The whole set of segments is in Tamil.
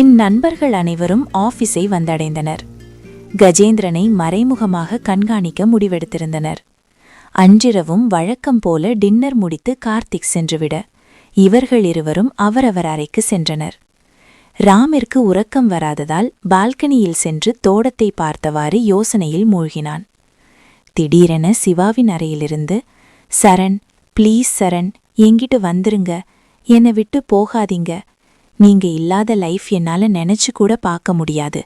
பின் நண்பர்கள் அனைவரும் ஆபீஸை வந்தடைந்தனர். கஜேந்திரனை மறைமுகமாக கண்காணிக்க முடிவெடுத்திருந்தனர். அன்றிரவும் வழக்கம் போல டின்னர் முடித்து கார்த்திக் சென்றுவிட இவர்கள் இருவரும் அவரவர் அறைக்கு சென்றனர். ராமிற்கு உறக்கம் வராததால் பால்கனியில் சென்று தோட்டத்தை பார்த்தவாறு யோசனையில் மூழ்கினான். திடீரென சிவாவின் அறையிலிருந்து சரண் ப்ளீஸ் சரண் எங்கிட்டு வந்துருங்க என்னை விட்டு போகாதீங்க நீங்க இல்லாத லைஃப் என்னால நினைச்சு கூட பார்க்க முடியாது.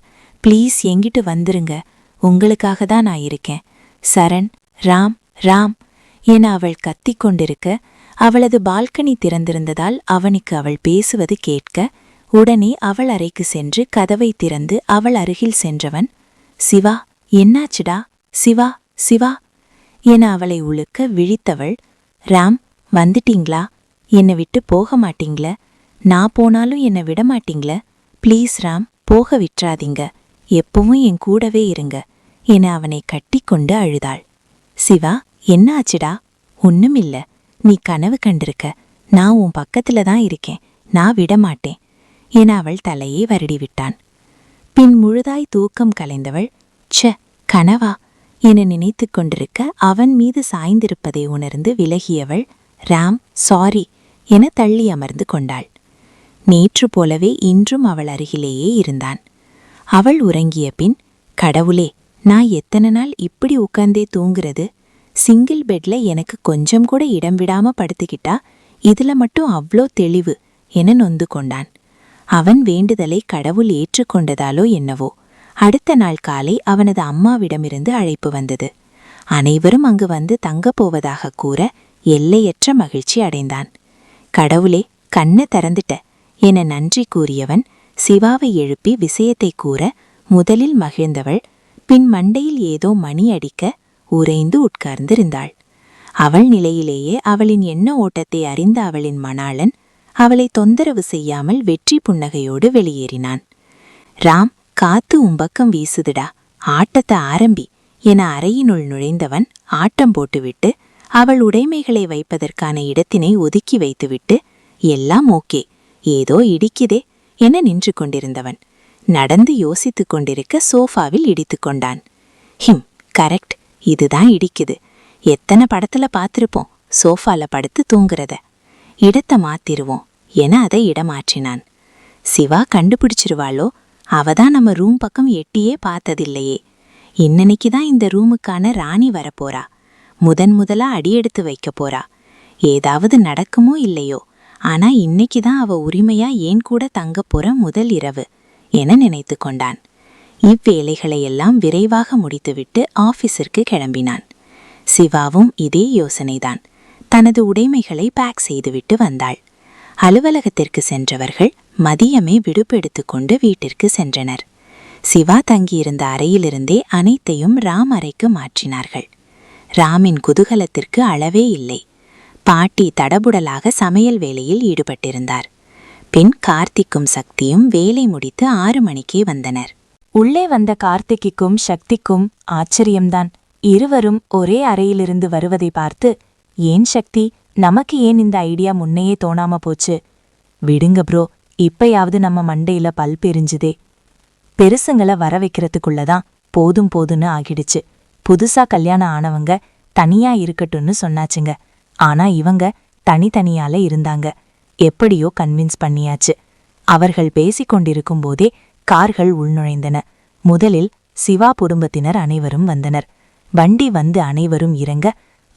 ப்ளீஸ் எங்கிட்டு வந்துருங்க. உங்களுக்காக தான் நான் இருக்கேன். சரண் ராம் ராம் என அவள் கத்திக் கொண்டிருக்க அவளது பால்கனி திறந்திருந்ததால் அவனுக்கு அவள் பேசுவது கேட்க உடனே அவள் அறைக்கு சென்று கதவை திறந்து அவள் அருகில் சென்றவன் சிவா என்னாச்சுடா? சிவா சிவா என அவளை உழுக்க விழித்தவள் ராம் வந்துட்டீங்களா? என்னை விட்டு போக மாட்டீங்களே? நான் போனாலும் என்னை விட மாட்டீங்கள ப்ளீஸ் ராம் போக விட்றாதீங்க. எப்பவும் என் கூடவே இருங்க. என அவனை கட்டிக்கொண்டு அழுதாள். சிவா என்ன ஆச்சுடா? ஒண்ணுமில்ல நீ கனவு கண்டிருக்க. நான் உன் பக்கத்துல தான் இருக்கேன். நான் விட மாட்டேன் என அவள் தலையை வருடிவிட்டான். பின் முழுதாய் தூக்கம் கலைந்தவள் ச்ச கனவா? என நினைத்து கொண்டிருக்க அவன் மீது சாய்ந்திருப்பதை உணர்ந்து விலகியவள் ராம் சாரி என தள்ளி அமர்ந்து கொண்டாள். நேற்று போலவே இன்றும் அவள் அருகிலேயே இருந்தான். அவள் உறங்கிய பின் கடவுளே நான் எத்தனை நாள் இப்படி உட்கார்ந்தே தூங்குறது? சிங்கிள் பெட்ல எனக்கு கொஞ்சம் கூட இடம் விடாம படுத்துக்கிட்டா இதுல மட்டும் அவ்ளோ தெளிவு என நொந்து கொண்டான். அவன் வேண்டுதலை கடவுள் ஏற்றுக்கொண்டதாலோ என்னவோ அடுத்த நாள் காலை அவனது அம்மாவிடமிருந்து அழைப்பு வந்தது. அனைவரும் அங்கு வந்து தங்கப் போவதாக கூற எல்லையற்ற மகிழ்ச்சி அடைந்தான். கடவுளே கண்ணை திறந்துட்ட என நன்றி கூறியவன் சிவாவை எழுப்பி விஷயத்தை கூற முதலில் மகிழ்ந்தவள் பின் மண்டையில் ஏதோ மணி அடிக்க உறைந்து உட்கார்ந்திருந்தாள். அவள் நிலையிலேயே அவளின் எண்ண ஓட்டத்தை அறிந்த அவளின் மணாளன் அவளை தொந்தரவு செய்யாமல் வெற்றி புன்னகையோடு வெளியேறினான். ராம் காத்து உம்பக்கம் வீசுதுடா ஆட்டத்தை ஆரம்பி என அறையினுள் நுழைந்தவன் ஆட்டம் போட்டுவிட்டு அவள் உடைமைகளை வைப்பதற்கான இடத்தினை ஒதுக்கி வைத்துவிட்டு எல்லாம் ஓகே ஏதோ இடிக்குதே என நின்று கொண்டிருந்தவன். நடந்து யோசித்துக் கொண்டிருக்க சோஃபாவில் இடித்துக் கொண்டான். Hmm correct. இதுதான் இடிக்குது. எத்தனை படத்துல பார்த்திருப்போம். சோஃபால படுத்து தூங்குறத. இடத்த மாத்திருவோம் என அதை இடமாற்றினான். சிவா கண்டுபிடிச்சிருவாளோ? அவதான் நம்ம ரூம் பக்கம் எட்டியே பார்த்ததில்லையே. இன்னனைக்கு தான் இந்த ரூமுக்கான ராணி வரப்போறா. முதன் முதலா அடியெடுத்து வைக்க போறா. ஏதாவது நடக்குமோ இல்லையோ? ஆனா இன்னைக்கு தான் அவ உரிமையா ஏன் கூட தங்கப் போற முதல் இரவு என நினைத்து கொண்டான். இவ்வேலைகளையெல்லாம் விரைவாக முடித்துவிட்டு ஆபீஸிற்கு கிளம்பினான். சிவாவும் இதே யோசனைதான். தனது உடைமைகளை பேக் செய்துவிட்டு வந்தாள். அலுவலகத்திற்கு சென்றவர்கள் மதியமே விடுப்பெடுத்துக் கொண்டு வீட்டிற்கு சென்றனர். சிவா தங்கியிருந்த அறையிலிருந்தே அனைத்தையும் ராம் அறைக்கு மாற்றினார்கள். ராமின் குதூகலத்திற்கு அளவே இல்லை. பாட்டி தடபுடலாக சமையல் வேலையில் ஈடுபட்டிருந்தார். பின் கார்த்திக்கும் சக்தியும் வேலை முடித்து ஆறு மணிக்கே வந்தனர். உள்ளே வந்த கார்த்திக்கும் சக்திக்கும் ஆச்சரியம்தான். இருவரும் ஒரே அறையிலிருந்து வருவதை பார்த்து ஏன் சக்தி நமக்கு ஏன் இந்த ஐடியா முன்னையே தோணாம போச்சு? விடுங்க ப்ரோ இப்பயாவது நம்ம மண்டையில பல் பெரிஞ்சுதே. பெருசுங்களை வர வைக்கிறதுக்குள்ளதான் போதும் போதுன்னு ஆகிடுச்சு. புதுசா கல்யாணம் ஆனவங்க தனியா இருக்கட்டும்னு சொன்னாச்சுங்க. ஆனா இவங்க தனித்தனியால இருந்தாங்க. எப்படியோ கன்வின்ஸ் பண்ணியாச்சு. அவர்கள் பேசிக் கொண்டிருக்கும் போதே கார்கள் உள்நுழைந்தன. முதலில் சிவா குடும்பத்தினர் அனைவரும் வந்தனர். வண்டி வந்து அனைவரும் இறங்க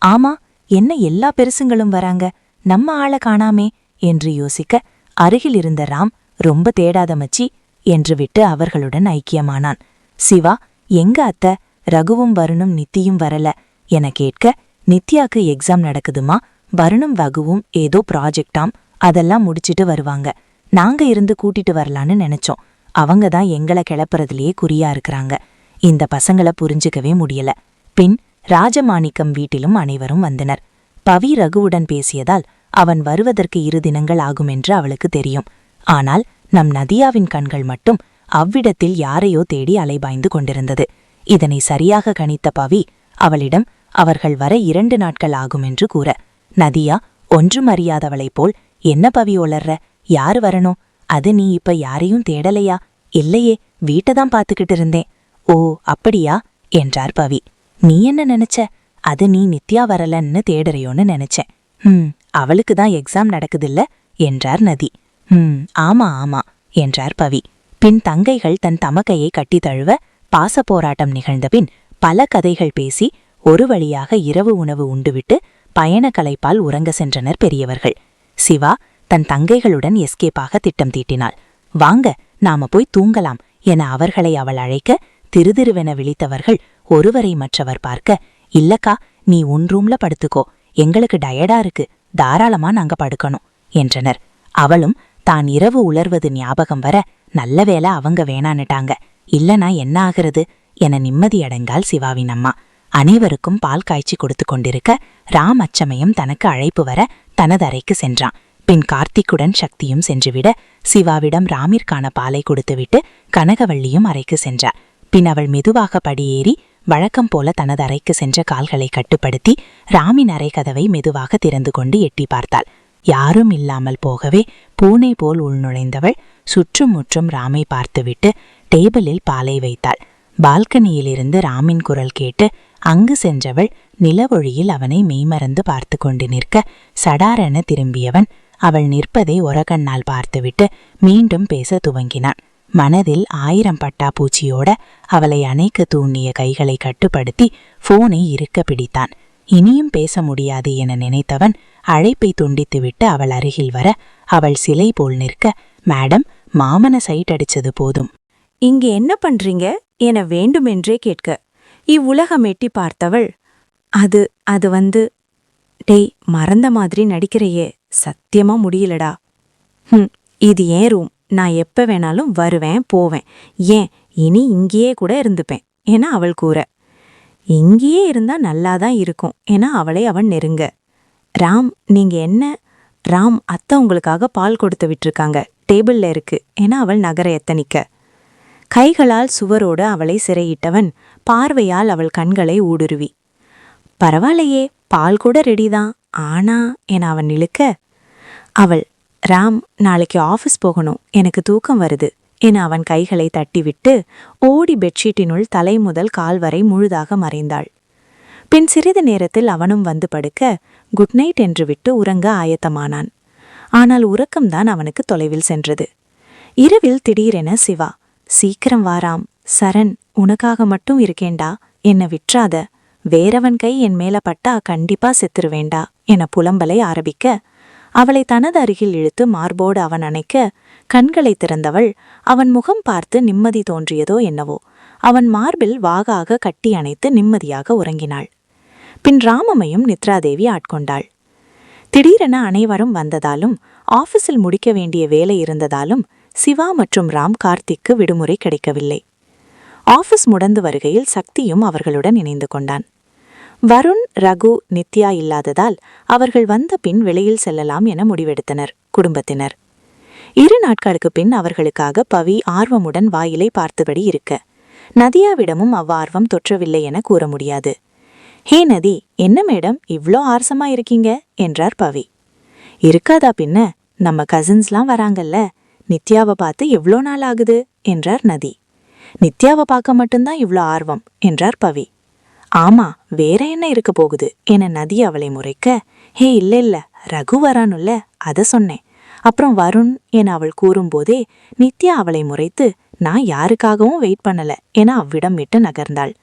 ஆமா என்ன எல்லா பெருசுங்களும் வராங்க? நம்ம ஆளை காணாமே என்று யோசிக்க அருகில் இருந்த ராம் ரொம்ப தேடாத மச்சி என்று விட்டு அவர்களுடன் ஐக்கியமானான். சிவா எங்க அத்த? ரகுவும் வருணும் நித்தியும் வரல என கேட்க நித்யாக்கு எக்ஸாம் நடக்குதுமா? வருணும் வகுவும் ஏதோ ப்ராஜெக்டாம் அதெல்லாம் முடிச்சிட்டு வருவாங்க. நாங்க இருந்து கூட்டிட்டு வரலான்னு நினைச்சோம். அவங்க தான் எங்கள கிளப்புறதுலயே குறியா இருக்கிறாங்க. இந்த பசங்கள புரிஞ்சுக்கவே முடியல. பின் ராஜமாணிக்கம் வீட்டிலும் அனைவரும் வந்தனர். பவி ரகுவுடன் பேசியதால் அவன் வருவதற்கு இரு தினங்கள் ஆகுமென்று அவளுக்கு தெரியும். ஆனால் நம் நதியாவின் கண்கள் மட்டும் அவ்விடத்தில் யாரையோ தேடி அலைபாய்ந்து கொண்டிருந்தது. இதனை சரியாக கணித்த பவி அவளிடம் அவர்கள் வர இரண்டு நாட்கள் ஆகுமென்று கூற நதியா ஒன்றும் அறியாதவளைப் போல் என்ன பவி ஒளர்ற? யாரு வரணும்? அது நீ இப்ப யாரையும் தேடலையா? இல்லையே வீட்டை தான் பார்த்துக்கிட்டு இருந்தேன். ஓ அப்படியா? என்றார் பவி. நீ என்ன நினைச்ச? அது நீ நித்யா வரலன்னு தேடுறியோன்னு நினைச்சேன். ம் அவளுக்கு தான் எக்ஸாம் நடக்குதில்ல? என்றார் நதி. ம் ஆமா ஆமா என்றார் பவி. பின் தங்கைகள் தன் தமக்கையை கட்டி தழுவ பாச போராட்டம் நிகழ்ந்த பின் பல கதைகள் பேசி ஒரு வழியாக இரவு உணவு உண்டுவிட்டு பயண கலைப்பால் உறங்க சென்றனர் பெரியவர்கள். சிவா தன் தங்கைகளுடன் எஸ்கேப்பாக திட்டம் தீட்டினாள். வாங்க நாம போய் தூங்கலாம் என அவர்களை அவள் அழைக்க திருதிருவென விழித்தவர்கள் ஒருவரை மற்றவர் பார்க்க இல்லக்கா நீ உன் ரூம்ல படுத்துக்கோ. எங்களுக்கு டயர்டா இருக்கு. தாராளமா நாங்க படுக்கணும் என்றனர். அவளும் தான் இரவு உலர்வது ஞாபகம் வர நல்ல வேளை அவங்க வேணான்னுட்டாங்க. இல்லனா என்ன ஆகிறது? என நிம்மதியடைந்தாள் சிவாவின் அம்மா. அனைவருக்கும் பால் காய்ச்சி கொடுத்து கொண்டிருக்க ராம் அச்சமயம் தனக்கு அழைப்பு வர தனது அறைக்கு சென்றான். பின் கார்த்திக்குடன் சக்தியும் சென்றுவிட சிவாவிடம் ராமிற்கான பாலை கொடுத்துவிட்டு கனகவள்ளியும் அறைக்கு சென்றார். பின் அவள் மெதுவாக படியேறி வழக்கம் போல தனது அறைக்கு சென்ற கால்களை கட்டுப்படுத்தி ராமின் அறை கதவை மெதுவாக திறந்து கொண்டு எட்டி பார்த்தாள். யாரும் இல்லாமல் போகவே பூனை போல் உள்நுழைந்தவள் சுற்றும் முற்றும் ராமை பார்த்துவிட்டு டேபிளில் பாலை வைத்தாள். பால்கனியிலிருந்து ராமின் குரல் கேட்டு அங்கு சென்றவள் நிலவொழியில் அவனை மெய்மறந்து பார்த்து கொண்டு நிற்க சடாரென திரும்பியவன். அவள் நிற்பதை ஒரகண்ணால் பார்த்துவிட்டு மீண்டும் பேச துவங்கினான். மனதில் ஆயிரம் பட்டா பூச்சியோட அவளை அணைக்க தூண்டிய கைகளை கட்டுப்படுத்தி போனை இருக்க பிடித்தான். இனியும் பேச முடியாது என நினைத்தவன் அழைப்பை துண்டித்துவிட்டு அவள் அருகில் வர அவள் சிலை போல் நிற்க மேடம் மாமன சைட் அடிச்சது போதும். இங்க என்ன பண்றீங்க? என வேண்டுமென்றே கேட்க இவ்வுலகம் எட்டி பார்த்தவள் அது அது வந்து டேய் மறந்த மாதிரி நடிக்கிறையே சத்தியமா முடியலடா. ஹம் இது ஏன் ரூம்? நான் எப்ப வேணாலும் வருவேன் போவேன். ஏன்? இனி இங்கேயே கூட இருந்துப்பேன் என அவள் கூற. இங்கேயே இருந்தா நல்லாதான் இருக்கும் என அவளை அவன் நெருங்க. ராம் நீங்க என்ன? ராம் அத்தை உங்களுக்காக பால் கொடுத்து விட்டுருக்காங்க டேபிள்ல இருக்கு என அவள் நகர எத்தனிக்க. கைகளால் சுவரோடு அவளை சிறையிட்டவன் பார்வையால் அவள் கண்களை ஊடுருவி. பரவாயில்லையே பால் கூட ரெடிதான் ஆனா என அவன் இழுக்க அவள் ராம் நாளைக்கு ஆஃபீஸ் போகணும். எனக்கு தூக்கம் வருது என அவன் கைகளை தட்டிவிட்டு ஓடி பெட்ஷீட்டினுள் தலை முதல் கால் வரை முழுதாக மறைந்தாள். பின் சிறிது நேரத்தில் அவனும் வந்து படுக்க குட் நைட் என்று விட்டு உறங்க ஆயத்தமானான். ஆனால் உறக்கம்தான் அவனுக்கு தொலைவில் சென்றது. இரவில் திடீரென சிவா சீக்கிரம் வாராம் சரண். உனக்காக மட்டும் இருக்கேண்டா. என்ன விற்றாத வேறவன் கை என் மேல பட்டா கண்டிப்பா செத்துருவேண்டா என புலம்பலை ஆரம்பிக்க அவளை தனது அருகில் இழுத்து மார்போடு அவன் அணைக்க கண்களை திறந்தவள் அவன் முகம் பார்த்து நிம்மதி தோன்றியதோ என்னவோ அவன் மார்பில் வாகாக கட்டி அணைத்து நிம்மதியாக உறங்கினாள். பின் ராமமையும் நித்ராதேவி ஆட்கொண்டாள். திடீரென அனைவரும் வந்ததாலும் ஆபீஸில் முடிக்க வேண்டிய வேலை இருந்ததாலும் சிவா மற்றும் ராம் கார்த்திக்கு விடுமுறை கிடைக்கவில்லை. ஆஃபீஸ் முடந்து வருகையில் சக்தியும் அவர்களுடன் இணைந்து கொண்டான். வருண் ரகு நித்யா இல்லாததால் அவர்கள் வந்த பின் வெளியில் செல்லலாம் என முடிவெடுத்தனர் குடும்பத்தினர். இரு நாட்களுக்கு பின் அவர்களுக்காக பவி ஆர்வமுடன் வாயிலை பார்த்தபடி இருக்க நதியாவிடமும் அவ்வார்வம் தொற்றவில்லை என கூற முடியாது. ஹே நதி என்ன மேடம் இவ்ளோ ஆர்சமா இருக்கீங்க? என்றார் பவி. இருக்காதா பின்ன நம்ம கசின்ஸ்லாம் வராங்கல்ல நித்யாவை பார்த்து எவ்ளோ நாள் ஆகுது? என்றார் நதி. நித்யாவை பார்க்க மட்டும்தான் இவ்ளோ ஆர்வம் என்றார் பவி. ஆமா வேற என்ன இருக்க போகுது? என நதி அவளை முறைக்க ஹே இல்ல இல்ல ரகு வரானுல்ல அத சொன்னேன். அப்புறம் வருண் என அவள் கூறும்போதே நித்யா அவளை முறைத்து நான் யாருக்காகவும் வெயிட் பண்ணல என அவ்விடம் விட்டு நகர்ந்தாள்.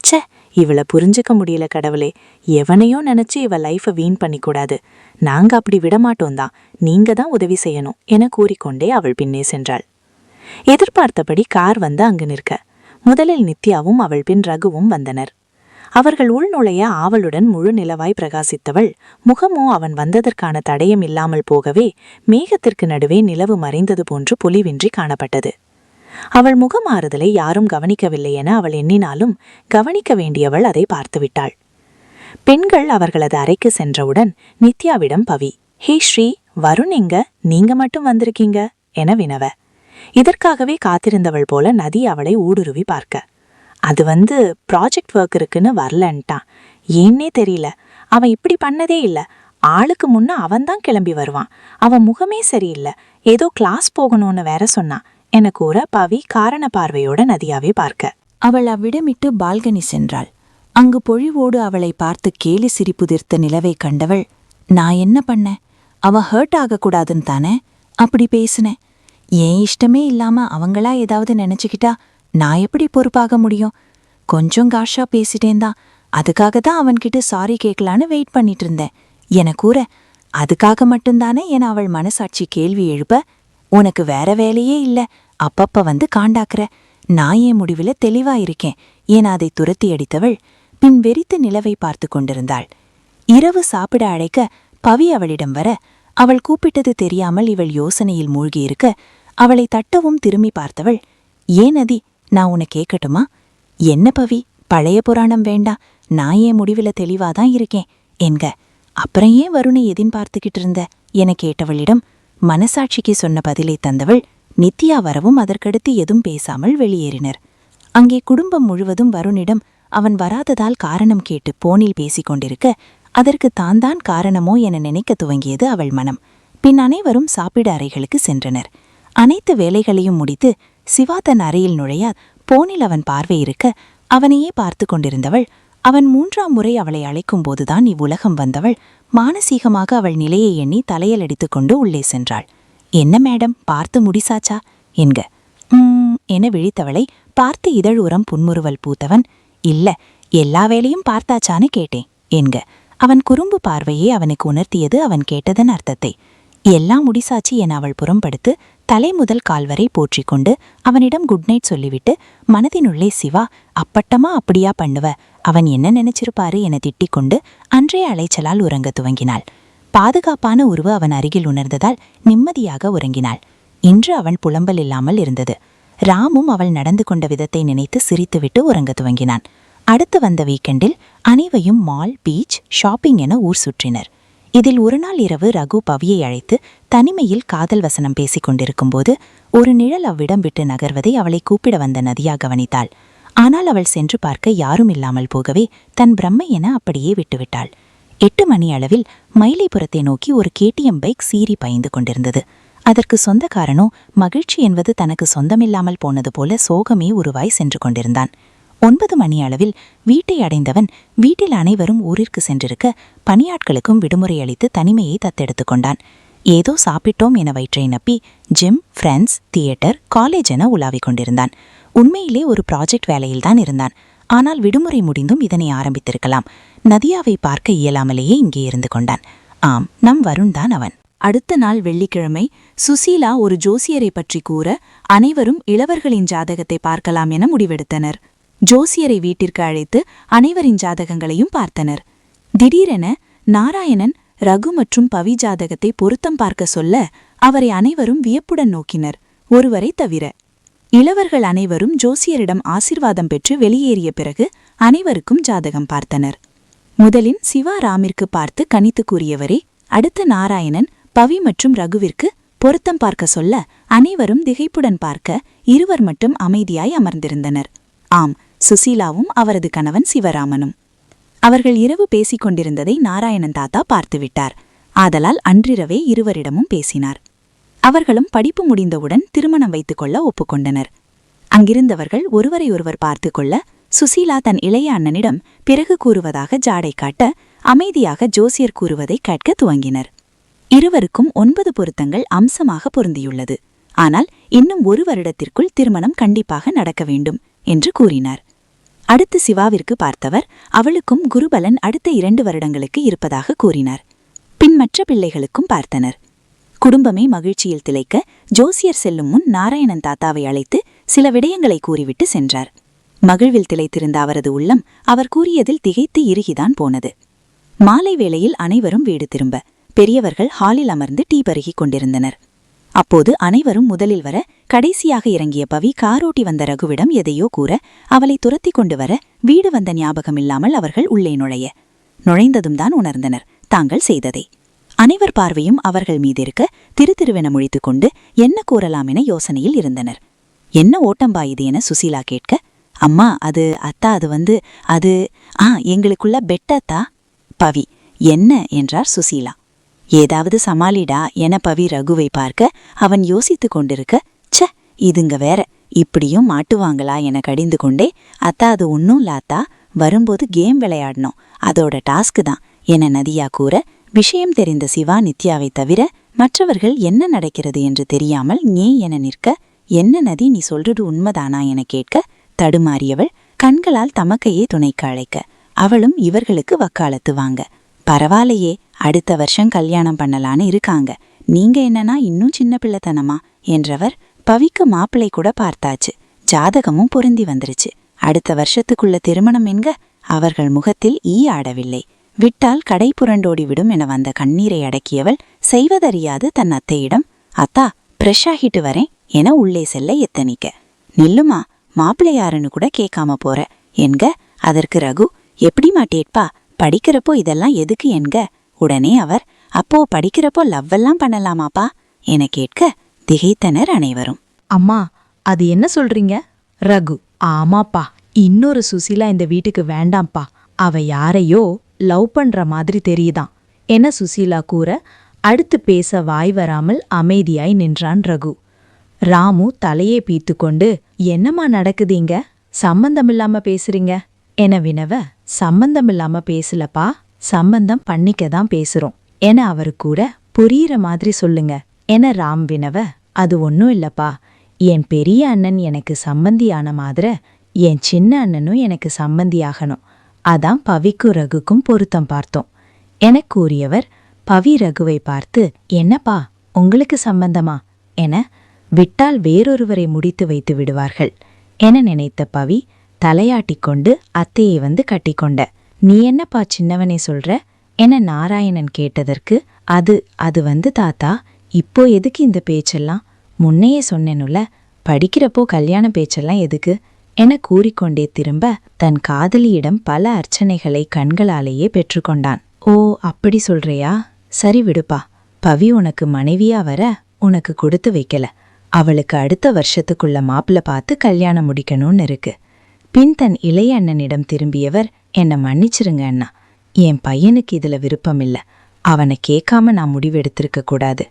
ச்சே இவள புரிஞ்சுக்க முடியல கடவுளே. எவனையோ நினைச்சு இவ லைஃபை வீண் பண்ணிக்கூடாது. நாங்க அப்படி விடமாட்டோம் தான். நீங்க தான் உதவி செய்யணும் என கூறிக்கொண்டே அவள் பின்னே சென்றாள். எதிர்பார்த்தபடி கார் வந்து அங்கு நிற்க. முதலில் நித்யாவும் அவள் பின் ரகுவும் வந்தனர். அவர்கள் உள்நுழைய ஆவலுடன் முழு நிலவாய் பிரகாசித்தவள் முகமோ அவன் வந்ததற்கான தடயம் இல்லாமல் போகவே மேகத்திற்கு நடுவே நிலவு மறைந்தது போன்று பொலிவின்றி காணப்பட்டது. அவள் முகமாறுதலை யாரும் கவனிக்கவில்லை என அவள் எண்ணினாலும் கவனிக்க வேண்டியவள் அதை பார்த்துவிட்டாள். பெண்கள் அவர்களது அறைக்கு சென்றவுடன் நித்யாவிடம் பவி ஹே ஸ்ரீ வருண் எங்க? நீங்க மட்டும் வந்திருக்கீங்க? என வினவ. இதற்காகவே காத்திருந்தவள் போல நதி அவளை ஊடுருவி பார்க்க. அது வந்து ப்ராஜெக்ட் ஒர்க் இருக்குன்னு வரலன்ட்டான். ஏன்னே தெரியல. அவன் இப்படி பண்ணதே இல்ல. ஆளுக்கு முன்ன அவன்தான் கிளம்பி வருவான். அவன் முகமே சரியில்லை. ஏதோ கிளாஸ் போகணும்னு வேற சொன்னான். என கூற பவி காரண பார்வையோட நதியாவே பார்க்க. அவள் அவ்விடமிட்டு பால்கனி சென்றாள். அங்கு பொழிவோடு அவளை பார்த்து கேலி சிரிப்புதிர்த்த நிலவை கண்டவள் நான் என்ன பண்ணேன் அவ ஹர்ட் ஆகக்கூடாதுன்னு தானே? அப்படி பேசினேன் என் இஷ்டமே இல்லாம அவங்களா ஏதாவது நினைச்சுக்கிட்டா நான் எப்படி பொறுப்பாக முடியும்? கொஞ்சம் காஷா பேசிட்டேன் தான் அதுக்காக தான் அவன்கிட்ட சாரி கேட்கலான்னு வெயிட் பண்ணிட்டு இருந்தேன் என கூற அதுக்காக மட்டும்தானே என அவள் மனசாட்சி கேள்வி எழுப்ப உனக்கு வேற வேலையே இல்ல அப்பப்ப வந்து காண்டாக்குற. நான் என் முடிவுல தெளிவா இருக்கேன் என அதை துரத்தி அடித்தவள் பின் வெறித்து நிலவை பார்த்து கொண்டிருந்தாள். இரவு சாப்பிட அழைக்க பவி அவளிடம் வர அவள் கூப்பிட்டது தெரியாமல் இவள் யோசனையில் மூழ்கியிருக்க அவளை தட்டவும் திரும்பி பார்த்தவள் ஏன் நதி நான் உன்னை கேட்கட்டுமா? என்ன பவி பழைய புராணம் வேண்டா நான் ஏன் முடிவுல தெளிவாதான் இருக்கேன்? என்க அப்புறம் ஏன் வருணை எதிர்பார்த்துக்கிட்டு இருந்த? என கேட்டவளிடம் மனசாட்சிக்கு சொன்ன பதிலை தந்தவள் நித்யா வரவும் அதற்கடுத்து எதுவும் பேசாமல் வெளியேறினர். அங்கே குடும்பம் முழுவதும் வருணிடம் அவன் வராததால் காரணம் கேட்டு போனில் பேசிக் கொண்டிருக்க அதற்கு தான் தான் காரணமோ என நினைக்க துவங்கியது அவள் மனம். பின் அனைவரும் சாப்பிட அறைகளுக்கு சென்றனர். அனைத்து வேலைகளையும் முடித்து சிவா தன் அறையில் நுழைய போனில் அவன் பார்வை இருக்க அவனையே பார்த்து கொண்டிருந்தவள். அவன் மூன்றாம் முறை அவளை அழைக்கும் போதுதான் இவ்வுலகம் வந்தவள். மானசீகமாக அவள் நிலையை எண்ணி தலையில் அடித்துக்கொண்டு உள்ளே சென்றாள். என்ன மேடம் பார்த்து முடிசாச்சா என்க. உம் என விழித்தவளை பார்த்து இதழ் உரம் புன்முறுவல் பூத்தவன். இல்ல எல்லா வேலையும் பார்த்தாச்சான்னு கேட்டேன் என்க. அவன் குறும்பு பார்வையே அவனுக்கு உணர்த்தியது அவன் கேட்டதன் அர்த்தத்தை. எல்லாம் முடிசாச்சு என அவள் புறம்படுத்து தலை முதல் கால்வரை போற்றிக் கொண்டு அவனிடம் குட் நைட் சொல்லிவிட்டு மனதினுள்ளே சிவா அப்பட்டமா அப்படியா பண்ணுவ? அவன் என்ன நினைச்சிருப்பாரு? என திட்டிக் கொண்டு அன்றைய அலைச்சலால் உறங்க துவங்கினாள். பாதுகாப்பான உருவு அவன் அருகில் உணர்ந்ததால் நிம்மதியாக உறங்கினாள். இன்று அவன் புலம்பல் இல்லாமல் இருந்தது. ராமும் அவள் நடந்து கொண்ட விதத்தை நினைத்து சிரித்துவிட்டு உறங்க துவங்கினான். அடுத்து வந்த வீக்கெண்டில் அனைவையும் மால் பீச் ஷாப்பிங் என ஊர் சுற்றினர். இதில் ஒரு நாள் இரவு ரகு பவியை அழைத்து தனிமையில் காதல் வசனம் பேசிக் கொண்டிருக்கும்போது ஒரு நிழல் அவ்விடம் விட்டு நகர்வதை அவளை கூப்பிட வந்த நதியா கவனித்தாள். ஆனால் அவள் சென்று பார்க்க யாரும் இல்லாமல் போகவே தன் பிரம்மை என அப்படியே விட்டுவிட்டாள். எட்டு மணி அளவில் மயிலைப்புறத்தை நோக்கி ஒரு கேடிஎம் பைக் சீறி பயந்து கொண்டிருந்தது. அதற்கு சொந்தக்காரனோ மகிழ்ச்சி என்பது தனக்கு சொந்தமில்லாமல் போனது போல சோகமே உருவாய் சென்று கொண்டிருந்தான். ஒன்பது மணி அளவில் வீட்டை அடைந்தவன் வீட்டில் அனைவரும் ஊரிற்கு சென்றிருக்க பணியாட்களுக்கும் விடுமுறை அளித்து தனிமையை தத்தெடுத்துக் கொண்டான். ஏதோ சாப்பிட்டோம் என வயிற்றை நப்பி ஜிம் ஃப்ரெண்ட்ஸ் தியேட்டர் காலேஜ் என உலாவிக் கொண்டிருந்தான். உண்மையிலே ஒரு ப்ராஜெக்ட் வேலையில்தான் இருந்தான். ஆனால் விடுமுறை முடிந்தும் இதனை ஆரம்பித்திருக்கலாம். நதியாவை பார்க்க இயலாமலேயே இங்கே இருந்து கொண்டான். ஆம் நம் வருண் தான் அவன். அடுத்த நாள் வெள்ளிக்கிழமை சுசீலா ஒரு ஜோசியரை பற்றி கூற அனைவரும் இளவர்களின் ஜாதகத்தை பார்க்கலாம் என முடிவெடுத்தனர். ஜோசியரை வீட்டிற்கு அழைத்து அனைவரின் ஜாதகங்களையும் பார்த்தனர். திடீரென நாராயணன் ரகு மற்றும் பவி ஜாதகத்தை பொருத்தம் பார்க்க சொல்ல அவரை அனைவரும் வியப்புடன் நோக்கினர். ஒருவரை தவிர இளவர்கள் அனைவரும் ஜோசியரிடம் ஆசிர்வாதம் பெற்று வெளியேறிய பிறகு அனைவருக்கும் ஜாதகம் பார்த்தனர். முதலில் சிவா ராமிற்கு பார்த்து கணித்து கூறியவரே அடுத்த நாராயணன் பவி மற்றும் ரகுவிற்கு பொருத்தம் பார்க்க சொல்ல அனைவரும் திகைப்புடன் பார்க்க இருவர் மட்டும் அமைதியாய் அமர்ந்திருந்தனர். ஆம் சுசீலாவும் அவரது கணவன் சிவராமனும். அவர்கள் இரவு பேசிக் கொண்டிருந்ததை நாராயணன் தாத்தா பார்த்துவிட்டார். ஆதலால் அன்றிரவே இருவரிடமும் பேசினார். அவர்களும் படிப்பு முடிந்தவுடன் திருமணம் வைத்துக் கொள்ள ஒப்புக்கொண்டனர். அங்கிருந்தவர்கள் ஒருவரை ஒருவர் பார்த்து கொள்ள சுசீலா தன் இளைய அண்ணனிடம் பிறகு கூறுவதாக ஜாடை காட்ட அமைதியாக ஜோசியர் கூறுவதை கேட்க துவங்கினர். இருவருக்கும் ஒன்பது பொருத்தங்கள் அம்சமாக பொருந்தியுள்ளது. ஆனால் இன்னும் ஒரு வருடத்திற்குள் திருமணம் கண்டிப்பாக நடக்க வேண்டும் என்று கூறினார். அடுத்து சிவாவிற்கு பார்த்தவர் அவளுக்கும் குருபலன் அடுத்த இரண்டு வருடங்களுக்கு இருப்பதாக கூறினார். பின் மற்ற பிள்ளைகளுக்கும் பார்த்தனர். குடும்பமே மகிழ்ச்சியில் திளைக்க ஜோசியர் செல்லும் முன் நாராயணன் தாத்தாவை அழைத்து சில விடயங்களை கூறிவிட்டு சென்றார். மகிழ்வில் திளைத்திருந்த அவரது உள்ளம் அவர் கூறியதில் திகைத்து இறுகிதான் போனது. மாலை வேளையில் அனைவரும் வீடு திரும்ப பெரியவர்கள் ஹாலில் அமர்ந்து டீ பருகிக் கொண்டிருந்தனர். அப்போது அனைவரும் முதலில் வர கடைசியாக இறங்கிய பவி காரோட்டி வந்த ரகுவிடம் எதையோ கூற அவளை துரத்தி கொண்டு வர வீடு வந்த ஞாபகமில்லாமல் அவர்கள் உள்ளே நுழைய. நுழைந்ததும் தான் உணர்ந்தனர். தாங்கள் செய்ததை. அனைவர் பார்வையும் அவர்கள் மீதிருக்க திரு திருவென முழித்துக் கொண்டு என்ன கூறலாம் என யோசனையில் இருந்தனர். என்ன ஓட்டம்பா இது என சுசீலா கேட்க அம்மா அது அத்தா அது வந்து அது ஆ எங்களுக்குள்ள பெட்டத்தா? பவி என்ன? என்றார் சுசீலா. ஏதாவது சமாளிடா என பவி ரகுவை பார்க்க அவன் யோசித்து கொண்டிருக்க ச்ச இதுங்க வேற. இப்படியும் மாட்டுவாங்களா என கடிந்து கொண்டே அத்தா அது ஒன்னும் லாத்தா வரும்போது கேம் விளையாடணும். அதோட டாஸ்க்கு தான் என நதியா கூற விஷயம் தெரிந்த சிவா நித்யாவை தவிர மற்றவர்கள் என்ன நடக்கிறது என்று தெரியாமல் நீ என நிற்க என்ன நதி நீ சொல்றது உண்மைதானா என கேட்க தடுமாறியவள் கண்களால் தமக்கையே துணைக்கு அழைக்க. அவளும் இவர்களுக்கு வக்காலத்து வாங்க. பரவாயில்லையே அடுத்த வருஷம் கல்யாணம் பண்ணலான்னு இருக்காங்க. நீங்க என்னன்னா இன்னும் சின்ன பிள்ளைத்தனமா? என்றவர் பவிக்கு மாப்பிளை கூட பார்த்தாச்சு. ஜாதகமும் பொருந்தி வந்துருச்சு. அடுத்த வருஷத்துக்குள்ள திருமணம் என்க அவர்கள் முகத்தில் ஈ ஆடவில்லை. விட்டால் கடை புரண்டோடி விடும் என வந்த கண்ணீரை அடக்கியவள் செய்வதறியாது தன் அத்தையிடம் அத்தா ஃப்ரெஷ் ஆகிட்டு வரேன் என உள்ளே செல்ல எத்தனிக்க. நில்லுமா மாப்பிள்ளை யாருன்னு கூட கேட்காம போற என்க அதற்கு ரகு எப்படி மாட்டேட்பா? படிக்கிறப்போ இதெல்லாம் எதுக்கு என்க? உடனே அவர் அப்போ படிக்கிறப்போ லவ்வெல்லாம் பண்ணலாமாப்பா? என கேட்க திகைத்தனர் அனைவரும். அம்மா அது என்ன சொல்றீங்க? ரகு ஆமாப்பா இன்னொரு சுசிலா இந்த வீட்டுக்கு வேண்டாம்ப்பா. அவ யாரையோ லவ் பண்ற மாதிரி தெரியுதாம். என சுசீலா கூற? அடுத்து பேச வாய் வராமல் அமைதியாய் நின்றான் ரகு. ராமு தலையை பீத்து கொண்டு என்னம்மா நடக்குதீங்க சம்பந்தமில்லாம பேசுறீங்க? என வினவ சம்பந்தமில்லாம பேசலப்பா. சம்பந்தம் பண்ணிக்க தான் பேசுறோம். என அவரு கூட புரியிற மாதிரி சொல்லுங்க. என ராம் வினவ அது ஒன்னும் இல்லப்பா. என் பெரிய அண்ணன் எனக்கு சம்பந்தியான மாதிரி என் சின்ன அண்ணனும் எனக்கு சம்பந்தியாகணும். அதான் பவிக்கும் ரகுக்கும் பொருத்தம் பார்த்தோம். என கூறியவர் பவி ரகுவை பார்த்து என்னப்பா உங்களுக்கு சம்பந்தமா? என விட்டால் வேறொருவரை முடித்து வைத்து விடுவார்கள். என நினைத்த பவி தலையாட்டிக்கொண்டு அத்தையை வந்து கட்டிக்கொண்ட நீ என்னப்பா சின்னவனே சொல்ற? என நாராயணன் கேட்டதற்கு? அது அது வந்து தாத்தா இப்போ எதுக்கு இந்த பேச்செல்லாம்? முன்னையே சொன்னேனுல படிக்கிறப்போ கல்யாண பேச்செல்லாம் எதுக்கு என கூறிக்கொண்டே திரும்ப தன் காதலியிடம் பல அர்ச்சனைகளை கண்களாலேயே பெற்றுக்கொண்டான் ஓ அப்படி சொல்றியா? சரி விடுப்பா பவி உனக்கு மனைவியா வர உனக்கு கொடுத்து வைக்கல. அவளுக்கு அடுத்த வருஷத்துக்குள்ள மாப்பிள்ள பார்த்து கல்யாணம் முடிக்கணும்னு இருக்கு. பின் தன் இளைய அண்ணனிடம் திரும்பியவர் என்னை மன்னிச்சிருங்க அண்ணா. என் பையனுக்கு இதுல விருப்பம் இல்லை அவனை கேட்காம நான் முடிவெடுத்திருக்க கூடாது.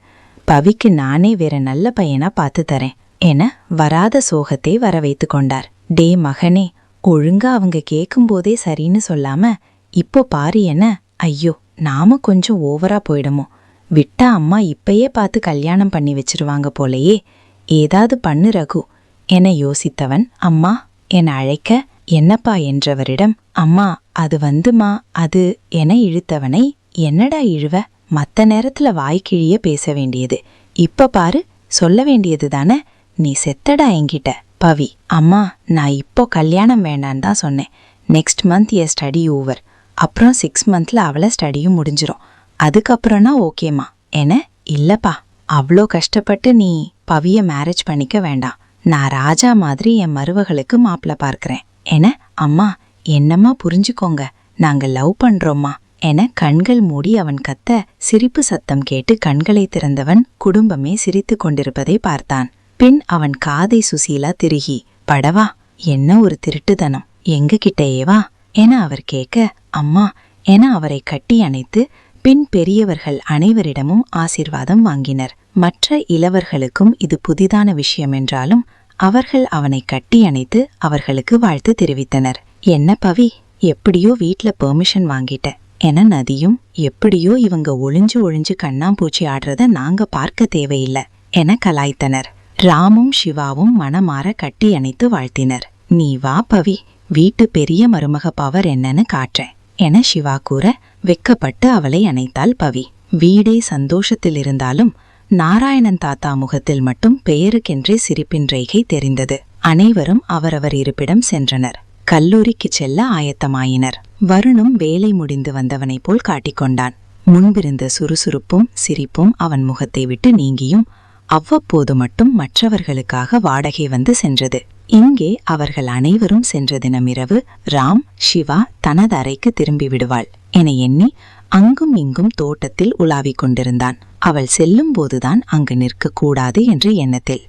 பவிக்கு நானே வேற நல்ல பையனா பார்த்து தரேன் என வராத சோகத்தை வர வைத்து கொண்டார். டே மகனே ஒழுங்கா அவங்க கேட்கும்போதே சரின்னு சொல்லாம இப்போ பாரு என்ன. ஐயோ நாம கொஞ்சம் ஓவரா போயிடுமோ. விட்டா அம்மா இப்பயே பார்த்து கல்யாணம் பண்ணி வச்சிருவாங்க போலயே. ஏதாவது பண்ணு ரகு என யோசித்தவன் அம்மா என அழைக்க என்னப்பா? என்றவரிடம் அம்மா அது வந்துமா? அது என இழுத்தவனை என்னடா இழுவ? மற்ற நேரத்துல வாய்க்கிழிய பேச வேண்டியது. இப்ப பாரு சொல்ல வேண்டியது தானே? நீ செத்தடா என்கிட்ட. பவி அம்மா நான் இப்போ கல்யாணம் வேண்டான்னு தான் சொன்னேன். நெக்ஸ்ட் மந்த் என் ஸ்டடி ஓவர் அப்புறம் சிக்ஸ் மந்த்ல அவளை ஸ்டடியும் முடிஞ்சிரும். அதுக்கப்புறம்னா ஓகேம்மா என இல்லப்பா. அவ்வளோ கஷ்டப்பட்டு நீ பவிய மேரேஜ் பண்ணிக்க வேண்டாம். நான் ராஜா மாதிரி என் மருவகளுக்கு மாப்பிள்ள பார்க்கறேன். என அம்மா என்னம்மா புரிஞ்சுக்கோங்க. நாங்க லவ் பண்றோம்மா. என கண்கள் மூடி அவன் கத்த சிரிப்பு சத்தம் கேட்டு கண்களை திறந்தவன் குடும்பமே சிரித்துக் கொண்டிருப்பதை பார்த்தான். பின் அவன் காதை சுசீலா திருகி படவா என்ன ஒரு திருட்டுதனம் எங்க கிட்டேயேவா என அவர் கேட்க அம்மா என அவரை கட்டி அணைத்து பின் பெரியவர்கள் அனைவரிடமும் ஆசீர்வாதம் வாங்கினர். மற்ற இளவர்களுக்கும் இது புதிதான விஷயம் என்றாலும் அவர்கள் அவனை கட்டி அணைத்து அவர்களுக்கு வாழ்த்து தெரிவித்தனர். என்ன பவி எப்படியோ வீட்ல பெர்மிஷன் வாங்கிட்ட. என நதியும் எப்படியோ இவங்க ஒளிஞ்சு ஒளிஞ்சு கண்ணாம்பூச்சி ஆடுறத நாங்க பார்க்க தேவையில்ல என கலாய்த்தனர். ராமும் சிவாவும் மனமாற கட்டி அணைத்து வாழ்த்தினர். நீ வா பவி வீட்டு பெரிய மருமக பவர் என்னன்னு காட்டுறேன் என சிவா கூற வெக்கப்பட்டு அவளை அணைத்தாள் பவி. வீடே சந்தோஷத்தில் இருந்தாலும் நாராயணன் தாத்தா முகத்தில் மட்டும் பெயருக்கென்றே சிரிப்பின் ரேகை தெரிந்தது. அனைவரும் அவரவர் இருப்பிடம் சென்றனர். கல்லூரிக்கு செல்ல ஆயத்தமாயினர். வருணும் வேலை முடிந்து வந்தவனைப் போல் காட்டிக்கொண்டான். முன்பிருந்த சுறுசுறுப்பும் சிரிப்பும் அவன் முகத்தை விட்டு நீங்கியும் அவ்வப்போது மட்டும் மற்றவர்களுக்காக வாடகை வந்து சென்றது. இங்கே அவர்கள் அனைவரும் சென்ற தினமிரவு ராம் சிவா தனது அறைக்கு திரும்பி விடுவாள். என எண்ணி அங்கும் இங்கும் தோட்டத்தில் உலாவிக் கொண்டிருந்தான். அவள் செல்லும் போதுதான் அங்கு நிற்கக்கூடாது என்ற எண்ணத்தில்.